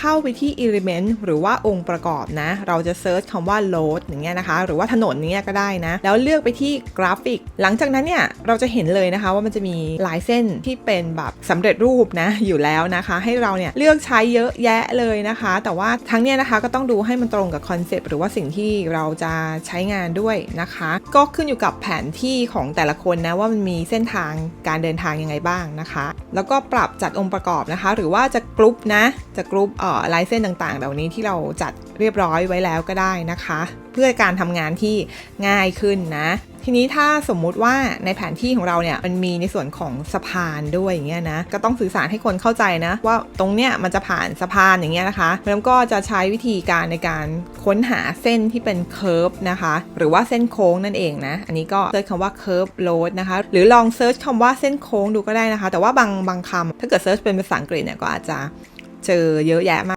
เข้าไปที่ element หรือว่าองค์ประกอบนะ เราจะเซิร์ชคำว่า load อย่างเงี้ยนะคะ หรือว่าถนนเนี้ยก็ได้นะ แล้วเลือกไปที่กราฟิก หลังจากนั้นเนี่ย เราจะเห็นเลยนะคะว่ามันจะมีลายเส้นที่เป็นแบบสำเร็จรูปนะ อยู่แล้วนะคะ ให้เราเนี่ยเลือกใช้เยอะแยะเลยนะคะ แต่ว่าทั้งเนี้ยนะคะก็ต้องดูให้มันตรงกับคอนเซปต์หรือว่าสิ่งที่เราจะใช้งานด้วยนะคะ ก็ขึ้นอยู่กับแผนที่ของแต่ละคนนะว่ามันมีเส้นทางการเดินทางยังไงบ้างนะคะ แล้วก็ปรับจัดองค์ประกอบนะคะ หรือว่าจะกรุ๊ปนะจะกรุ๊ปลายเส้นต่างๆเหล่านี้ที่เราจัดเรียบร้อยไว้แล้วก็ได้นะคะ เพื่อการทำงานที่ง่ายขึ้นนะทีนี้ถ้าสมมุติว่าในแผนที่ของเราเนี่ยมันมีในส่วนของสะพานด้วยอย่างเงี้ยนะก็ต้องสื่อสารให้คนเข้าใจนะ ว่าตรงเนี้ยมันจะผ่านสะพานอย่างเงี้ยนะคะแล้วก็จะใช้วิธีการในการค้นหาเส้นที่เป็นเคอร์ฟนะคะ หรือว่าเส้นโค้งนั่นเองนะอันนี้ก็เซิร์ชคำว่า curve road นะคะหรือลองเซิร์ชคำว่าเส้นโค้งดูก็ได้นะคะ แต่ว่าบางบางคำถ้าเกิดเซิร์ชเป็นภาษาอังกฤษเนี่ยก็อาจจะ เจอเยอะแยะมาก